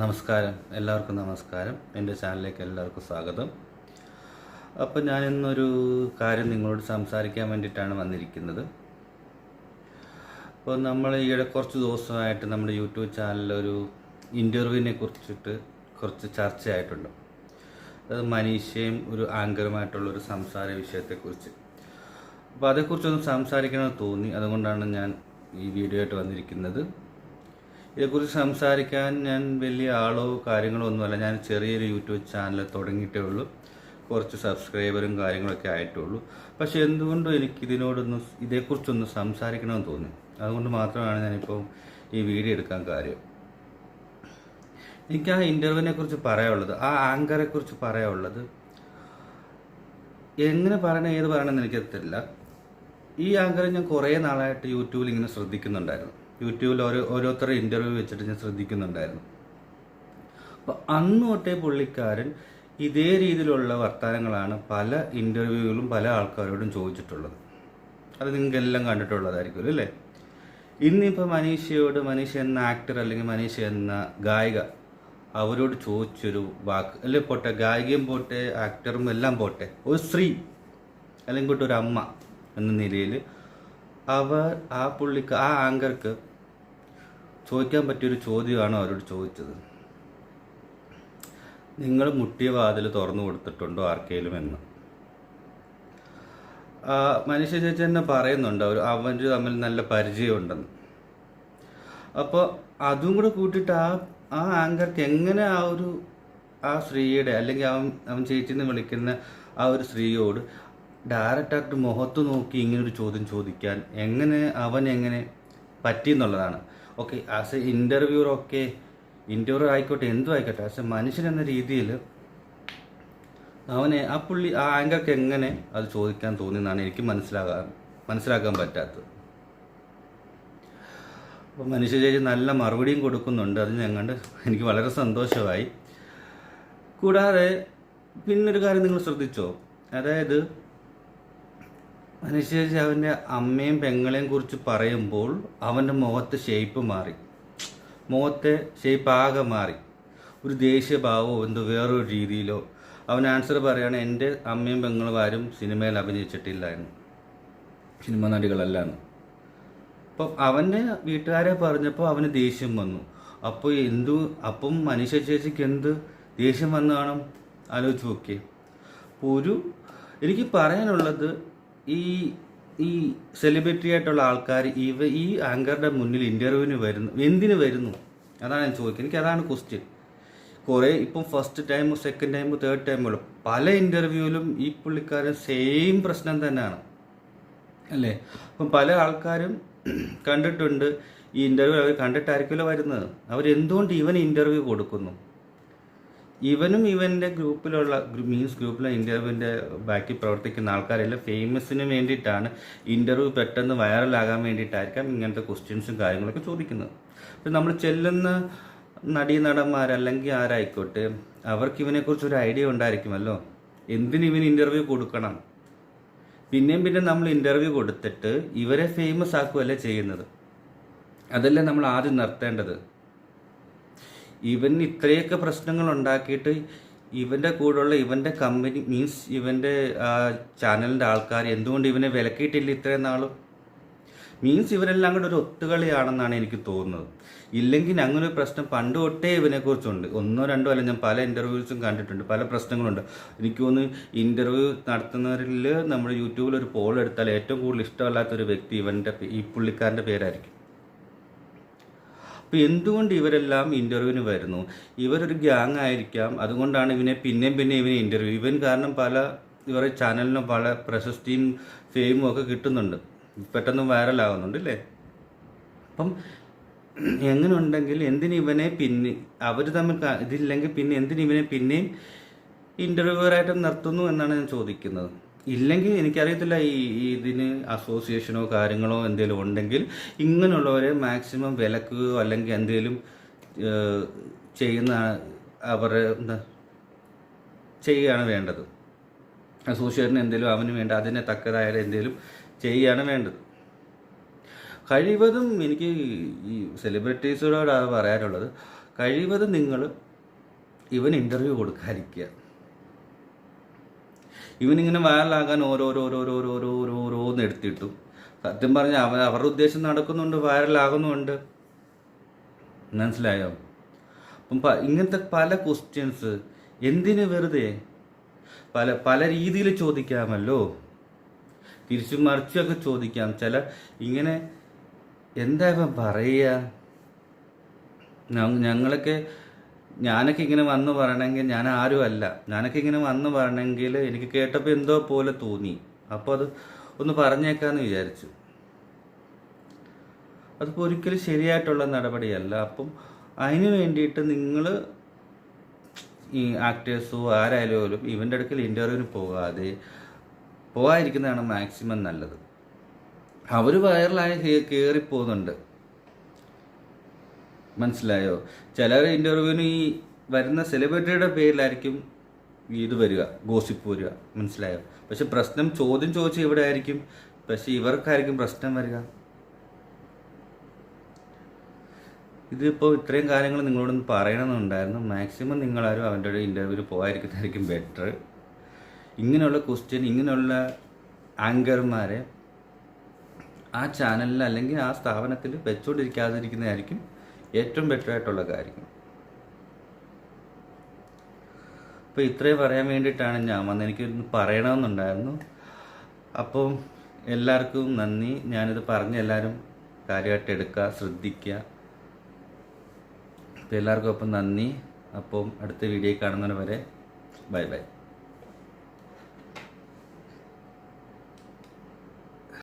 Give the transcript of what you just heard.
നമസ്കാരം. എല്ലാവർക്കും നമസ്കാരം. എന്റെ ചാനലിലേക്ക് എല്ലാവർക്കും സ്വാഗതം. അപ്പോൾ ഞാൻ ഇന്നൊരു കാര്യം നിങ്ങളോട് സംസാരിക്കാൻ വേണ്ടിയിട്ടാണ് വന്നിരിക്കുന്നത്. അപ്പോൾ നമ്മൾ ഈയിടെ കുറച്ച് ദിവസമായിട്ട് നമ്മുടെ യൂട്യൂബ് ചാനലിലൊരു ഇന്റർവ്യൂവിനെ കുറിച്ചിട്ട് കുറച്ച് ചർച്ചയായിട്ടുണ്ട്. അത് മനീഷയും ഒരു ആങ്കറുമായിട്ടുള്ള ഒരു സംസാര വിഷയത്തെക്കുറിച്ച്. അപ്പോൾ അതേക്കുറിച്ചൊന്ന് സംസാരിക്കണമെന്ന് തോന്നി. അതുകൊണ്ടാണ് ഞാൻ ഈ വീഡിയോ ആയിട്ട് വന്നിരിക്കുന്നത്. ഇതേക്കുറിച്ച് സംസാരിക്കാൻ ഞാൻ വലിയ ആളോ കാര്യങ്ങളോ ഒന്നുമല്ല. ഞാൻ ചെറിയൊരു യൂട്യൂബ് ചാനൽ തുടങ്ങിയിട്ടേ ഉള്ളൂ. കുറച്ച് സബ്സ്ക്രൈബറും കാര്യങ്ങളൊക്കെ ആയിട്ടുള്ളൂ. പക്ഷേ എന്തുകൊണ്ടും എനിക്ക് ഇതിനോടൊന്ന് ഇതേക്കുറിച്ചൊന്ന് സംസാരിക്കണമെന്ന് തോന്നി. അതുകൊണ്ട് മാത്രമാണ് ഞാനിപ്പോൾ ഈ വീഡിയോ എടുക്കാൻ കാര്യം. എനിക്ക് ആ ഇന്റർവ്യൂവിനെ കുറിച്ച് പറയാനുള്ളത് ആ ആങ്കറെ കുറിച്ച് പറയാനുള്ളത് എങ്ങനെ പറയണം ഏത് പറയണമെന്ന് എനിക്കത്തില്ല ഈ ആങ്കറെ ഞാൻ കുറേ നാളായിട്ട് യൂട്യൂബിൽ ഇങ്ങനെ ശ്രദ്ധിക്കുന്നുണ്ടായിരുന്നു. യൂട്യൂബിൽ ഓരോ ഓരോരുത്തരുടെ ഇന്റർവ്യൂ വെച്ചിട്ട് ഞാൻ ശ്രദ്ധിക്കുന്നുണ്ടായിരുന്നു. അപ്പോൾ അന്ന് തൊട്ടേ പുള്ളിക്കാരൻ ഇതേ രീതിയിലുള്ള വർത്തമാനങ്ങളാണ് പല ഇന്റർവ്യൂകളും പല ആൾക്കാരോടും ചോദിച്ചിട്ടുള്ളത്. അത് നിങ്ങൾക്ക് എല്ലാം കണ്ടിട്ടുള്ളതായിരിക്കും അല്ലേ? ഇന്നിപ്പോൾ മനീഷയോട് മനീഷ എന്ന ആക്ടർ അല്ലെങ്കിൽ മനീഷ എന്ന ഗായിക അവരോട് ചോദിച്ചൊരു വാക്ക് അല്ലെ പോട്ടെ ഗായികയും പോട്ടെ ആക്ടറും എല്ലാം പോട്ടെ ഒരു സ്ത്രീ അല്ലെങ്കിൽ ഒരു അമ്മ എന്ന നിലയിൽ അവർ ആ പുള്ളിക്ക് ആ ആങ്കർക്ക് ചോദിക്കാൻ പറ്റിയൊരു ചോദ്യമാണ് അവരോട് ചോദിച്ചത്? നിങ്ങൾ മുട്ടിയ വാതിൽ തുറന്നു കൊടുത്തിട്ടുണ്ടോ ആർക്കെങ്കിലും എന്ന്. മനുഷ്യ ചേച്ചി തന്നെ പറയുന്നുണ്ട് അവർ അവന്റെ തമ്മിൽ നല്ല പരിചയമുണ്ടെന്ന്. അപ്പോൾ അതും കൂടെ കൂട്ടിയിട്ട് ആ ആ ആങ്കർക്ക് എങ്ങനെ ആ ഒരു ആ സ്ത്രീയുടെ അല്ലെങ്കിൽ അവൻ അവൻ ചേച്ചി ചേച്ചിന്ന് വിളിക്കുന്ന ആ ഒരു സ്ത്രീയോട് ഡയറക്റ്റായിട്ട് മുഖത്ത് നോക്കി ഇങ്ങനൊരു ചോദ്യം ചോദിക്കാൻ എങ്ങനെ അവൻ എങ്ങനെ പറ്റി എന്നുള്ളതാണ്. ഓക്കെ ആസ് എ ഇന്റർവ്യൂർ ഒക്കെ ഇന്റർവ്യൂർ ആയിക്കോട്ടെ എന്തും ആയിക്കോട്ടെ ആസ് എ മനുഷ്യൻ എന്ന രീതിയിൽ അവനെ ആ പുള്ളി ആ ആങ്കർക്ക് എങ്ങനെ അത് ചോദിക്കാൻ തോന്നി എന്നാണ് എനിക്ക് മനസ്സിലാകാൻ മനസ്സിലാക്കാൻ പറ്റാത്തത്. അപ്പോൾ മനുഷ്യ ചേച്ചി നല്ല മറുപടിയും കൊടുക്കുന്നുണ്ട് അത് കണ്ട് എനിക്ക് വളരെ സന്തോഷമായി. കൂടാതെ പിന്നൊരു കാര്യം നിങ്ങൾ ശ്രദ്ധിച്ചോ അതായത് ചേച്ചി അവന്റെ അമ്മയും പെങ്ങളെയും കുറിച്ച് പറയുമ്പോൾ അവന്റെ മുഖത്ത് ഷേപ്പ് മാറി. മുഖത്തെ ഷേപ്പ് ആകെ മാറി. ഒരു ദേഷ്യഭാവമോ എന്തോ വേറൊരു രീതിയിലോ അവൻ ആൻസർ പറയുകയാണ് എന്റെ അമ്മയും പെങ്ങളും ആരും സിനിമയിൽ അഭിനയിച്ചിട്ടില്ല എന്ന്. സിനിമ നടികളല്ല എന്ന്. അപ്പം അവന്റെ വീട്ടുകാരെ പറഞ്ഞപ്പോൾ അവന് ദേഷ്യം വന്നു. അപ്പോൾ എന്തു? അപ്പം മനുഷ്യ ചേച്ചിക്ക് എന്ത് ദേഷ്യം വന്നു കാണും? ആലോചിച്ച് നോക്കിയേ. ഒരു എനിക്ക് പറയാനുള്ളത് ഈ ഈ സെലിബ്രിറ്റി ആയിട്ടുള്ള ആൾക്കാർ ഇവ ഈ ആങ്കറുടെ മുന്നിൽ ഇന്റർവ്യൂവിന് വരുന്നു. എന്തിനു വരുന്നു? അതാണ് ഞാൻ ചോദിക്കുന്നത്. എനിക്ക് അതാണ് ക്വസ്റ്റ്യൻ കുറേ ഇപ്പം first time second time third ടൈമുള്ള പല ഇന്റർവ്യൂവിലും ഈ പുള്ളിക്കാരൻ സെയിം പ്രശ്നം തന്നെയാണ്. അല്ലേ? അപ്പം പല ആൾക്കാരും കണ്ടിട്ടുണ്ട്. ഈ ഇന്റർവ്യൂ അവർ കണ്ടിട്ടായിരിക്കുമല്ലോ വരുന്നത്. അവരെന്തുകൊണ്ട് ഇവൻ ഇന്റർവ്യൂ കൊടുക്കുന്നു? ഇവനും ഇവന്റെ ഗ്രൂപ്പിലുള്ള മീൻസ് ഗ്രൂപ്പിലെ ഇന്റർവ്യൂവിന്റെ ബാക്കി പ്രവർത്തിക്കുന്ന ആൾക്കാരെല്ലാം ഫേമസിന് വേണ്ടിയിട്ടാണ് ഇന്റർവ്യൂ പെട്ടെന്ന് വൈറലാകാൻ വേണ്ടിയിട്ടായിരിക്കാം ഇങ്ങനത്തെ ക്വസ്റ്റ്യൻസും കാര്യങ്ങളൊക്കെ ചോദിക്കുന്നത്. അപ്പം നമ്മൾ ചെല്ലുന്ന നടീ നടന്മാരല്ലെങ്കിൽ ആരായിക്കോട്ടെ അവർക്ക് ഇവനെക്കുറിച്ച് ഒരു ഐഡിയ ഉണ്ടായിരിക്കുമല്ലോ. എന്തിന് ഇവന് ഇന്റർവ്യൂ കൊടുക്കണം? പിന്നെയും പിന്നെ നമ്മൾ ഇന്റർവ്യൂ കൊടുത്തിട്ട് ഇവരെ ഫേമസ് ആക്കുകയല്ലേ ചെയ്യുന്നത്? അതല്ലേ നമ്മൾ ആദ്യം നിർത്തേണ്ടത്? ഇവൻ ഇത്രയൊക്കെ പ്രശ്നങ്ങൾ ഉണ്ടാക്കിയിട്ട് ഇവന്റെ കൂടെയുള്ള ഇവന്റെ കമ്പനി മീൻസ് ഇവന്റെ ചാനലിന്റെ ആൾക്കാർ എന്തുകൊണ്ട് ഇവനെ വിലക്കിയിട്ടില്ല ഇത്രയും നാളും? മീൻസ് ഇവരെല്ലാം കൂടെ ഒരു ഒത്തുകളിയാണെന്നാണ് എനിക്ക് തോന്നുന്നത്. ഇല്ലെങ്കിൽ അങ്ങനെ ഒരു പ്രശ്നം പണ്ട് തൊട്ടേ ഇവനെക്കുറിച്ചുണ്ട് ഒന്നോ രണ്ടോ അല്ല ഞാൻ പല ഇന്റർവ്യൂസും കണ്ടിട്ടുണ്ട്. പല പ്രശ്നങ്ങളുണ്ട്. എനിക്ക് തോന്നുന്നു ഇന്റർവ്യൂ നടത്തുന്നവരിൽ നമ്മുടെ യൂട്യൂബിൽ ഒരു പോൾ എടുത്താൽ ഏറ്റവും കൂടുതൽ ഇഷ്ടമല്ലാത്തൊരു വ്യക്തി ഇവന്റെ ഈ പുള്ളിക്കാരന്റെ പേരായിരിക്കും. അപ്പോൾ എന്തുകൊണ്ട് ഇവരെല്ലാം ഇന്റർവ്യൂവിന് വരുന്നു? ഇവരൊരു ഗ്യാങ് ആയിരിക്കാം. അതുകൊണ്ടാണ് ഇവനെ പിന്നെയും പിന്നെ ഇവനെ ഇന്റർവ്യൂ ഇവൻ കാരണം പല ഇവരുടെ ചാനലിനും പല പ്രശസ്തിയും ഫെയിമും ഒക്കെ കിട്ടുന്നുണ്ട്. പെട്ടെന്ന് വൈറലാകുന്നുണ്ട് അല്ലേ? അപ്പം എങ്ങനെ ഉണ്ടെങ്കിൽ ഇവനെ പിന്നെ അവർ തമ്മിൽ ഇതില്ലെങ്കിൽ പിന്നെ എന്തിന് ഇവനെ പിന്നെയും ഇന്റർവ്യൂവറായിട്ട് നിർത്തുന്നു എന്നാണ് ഞാൻ ചോദിക്കുന്നത്. ഇല്ലെങ്കിൽ എനിക്കറിയത്തില്ല ഈ ഇതിന് അസോസിയേഷനോ കാര്യങ്ങളോ എന്തെങ്കിലും ഉണ്ടെങ്കിൽ ഇങ്ങനെയുള്ളവരെ മാക്സിമം വിലക്കുകയോ അല്ലെങ്കിൽ എന്തെങ്കിലും ചെയ്യുന്ന അവരെ എന്താ ചെയ്യുകയാണ് വേണ്ടത്. അസോസിയേഷന് എന്തെങ്കിലും അവന് വേണ്ട അതിനെ തക്കതായ എന്തെങ്കിലും ചെയ്യുകയാണ് വേണ്ടത്. കഴിവതും എനിക്ക് ഈ സെലിബ്രിറ്റീസിനോടാണ് പറയാനുള്ളത്. കഴിവതും നിങ്ങൾ ഇവൻ ഇന്റർവ്യൂ കൊടുക്കാതിരിക്കുക. ഇവനിങ്ങനെ വൈറലാകാൻ ഓരോരോരോരോരോരോരോന്ന് എടുത്തിട്ടു. സത്യം പറഞ്ഞാൽ അവ അവരുടെ ഉദ്ദേശം നടക്കുന്നുണ്ട് വൈറലാകുന്നുണ്ട് മനസ്സിലായോ? അപ്പം ഇങ്ങനത്തെ പല ക്വസ്റ്റ്യൻസ് എന്തിന് വെറുതെ? പല പല രീതിയിൽ ചോദിക്കാമല്ലോ. തിരിച്ചു മറിച്ചൊക്കെ ചോദിക്കാം. ചില ഇങ്ങനെ എന്താ ഇപ്പം പറയുക? ഞങ്ങളൊക്കെ ഞാനൊക്കെ ഇങ്ങനെ വന്നു പറയണമെങ്കിൽ ഞാൻ ആരും അല്ല. ഞാനൊക്കെ ഇങ്ങനെ വന്നു പറയണമെങ്കിൽ എനിക്ക് കേട്ടപ്പോൾ എന്തോ പോലെ തോന്നി. അപ്പോൾ അത് ഒന്ന് പറഞ്ഞേക്കാന്ന് വിചാരിച്ചു. അതിപ്പോൾ ഒരിക്കലും ശരിയായിട്ടുള്ള നടപടിയല്ല. അപ്പം അതിന് വേണ്ടിയിട്ട് നിങ്ങൾ ഈ ആക്ടേഴ്സോ ആരായാലും ഇവന്റെ അടുക്കൽ ഇന്റർവ്യൂവിന് പോകാതെ പോകാതിരിക്കുന്നതാണ് മാക്സിമം നല്ലത്. അവർ വൈറലായി കയറി പോകുന്നുണ്ട് മനസ്സിലായോ? ചിലർ ഇന്റർവ്യൂവിന് ഈ വരുന്ന സെലിബ്രിറ്റിയുടെ പേരിലായിരിക്കും ഇത് വരിക ഗോസിപ്പ് വരിക മനസ്സിലായോ? പക്ഷെ പ്രശ്നം ചോദ്യം ചോദിച്ചാൽ ഇവിടെ ആയിരിക്കും പക്ഷെ ഇവർക്കായിരിക്കും പ്രശ്നം വരിക. ഇതിപ്പോൾ ഇത്രയും കാര്യങ്ങൾ നിങ്ങളോടൊന്ന് പറയണമെന്നുണ്ടായിരുന്നു. മാക്സിമം നിങ്ങളാരും അവന്റെ ഒരു ഇന്റർവ്യൂവിൽ പോകാതിരിക്കുന്നതായിരിക്കും ബെറ്റർ ഇങ്ങനെയുള്ള ക്വസ്റ്റ്യൻ ഇങ്ങനെയുള്ള ആങ്കർമാരെ ആ ചാനലിൽ അല്ലെങ്കിൽ ആ സ്ഥാപനത്തിൽ വെച്ചുകൊണ്ടിരിക്കാതിരിക്കുന്നതായിരിക്കും ഏറ്റവും ബെറ്റർ ആയിട്ടുള്ള കാര്യം. അപ്പോൾ ഇത്രയും പറയാൻ വേണ്ടിയിട്ടാണ് ഞാൻ വന്നത്. എനിക്ക് പറയണമെന്നുണ്ടായിരുന്നു. അപ്പോൾ എല്ലാവർക്കും നന്ദി. ഞാനിത് പറഞ്ഞ് എല്ലാവരും കാര്യമായിട്ട് എടുക്കുക ശ്രദ്ധിക്കുക. അപ്പോൾ എല്ലാവർക്കും അപ്പം നന്ദി. അപ്പം അടുത്ത വീഡിയോ കാണുന്നവരെ ബൈ ബൈ.